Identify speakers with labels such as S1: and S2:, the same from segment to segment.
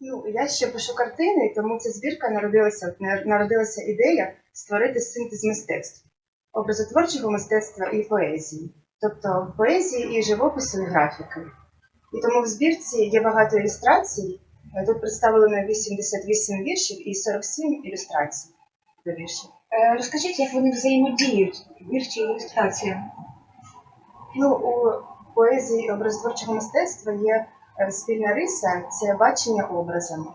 S1: Ну, я ще пишу картини, тому ця збірка народилася, народилася ідея створити синтез мистецтв, образотворчого мистецтва і поезії, тобто поезії і живопису, і графіки. І тому в збірці є багато ілюстрацій. Тут представлено 88 віршів і 47 ілюстрацій до віршів.
S2: Е, Розкажіть, як вони взаємодіють, вірші і ілюстрація.
S1: Ну, у поезії образотворчого мистецтва є спільна риса це бачення образами.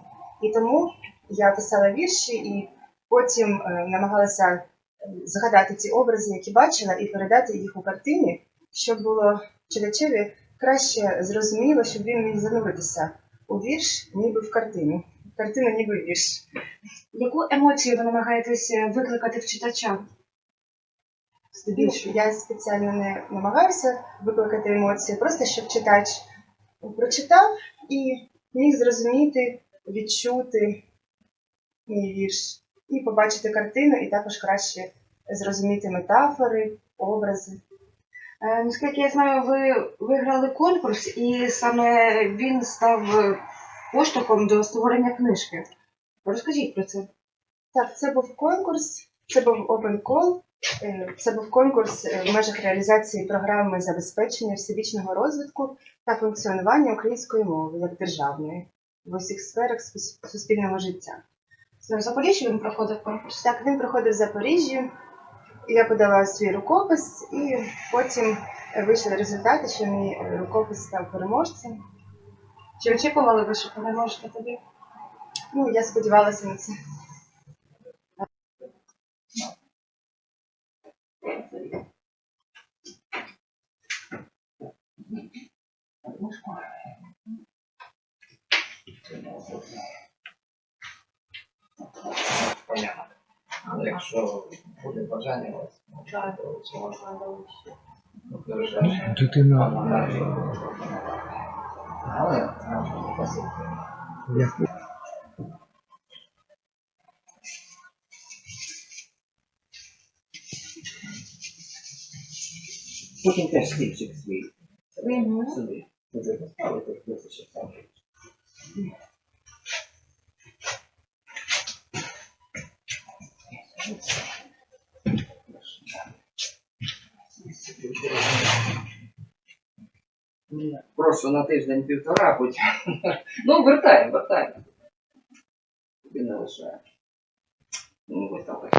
S1: І тому я писала вірші і потім е, намагалася е, згадати ці образи, які бачила, і передати їх у картині, щоб було читачеві краще зрозуміло, щоб він міг зануритися у вірш, ніби в картину. Картина ніби вірш.
S2: Яку емоцію ви намагаєтесь е, викликати в читача?
S1: Я спеціально не намагаюся викликати емоції, просто щоб читач прочитав і міг зрозуміти, відчути мій вірш, і побачити картину, і також краще зрозуміти метафори, образи.
S2: Е, Наскільки я знаю, ви виграли конкурс, і саме він став поштовхом до створення книжки. Розкажіть про це.
S1: Так, це був конкурс, це був open call, це був конкурс е, в межах реалізації програми забезпечення всебічного розвитку та функціонування української мови як державної в усіх сферах суспільного життя.
S2: Це в Запоріжжі він проходив конкурс.
S1: Так, він проходив в Запоріжжі. Я подала свій рукопис, і потім е, вийшли результати, що мій е, рукопис став переможцем.
S2: Чи очікували ви, що переможете тоді?
S1: Ну, я сподівалася на це.
S3: Понятно. Але якщо буде бажання у вас, то це можна Ну, дуже
S4: Дитина.
S3: Але можна попросити. Потім теж стільчик свій собі. Дуже поставити, хто це ще там. Прошу на тиждень-півтора, хоч. Ну, вертаємо, вертаємо. Тобі не лише. Ну, ось так.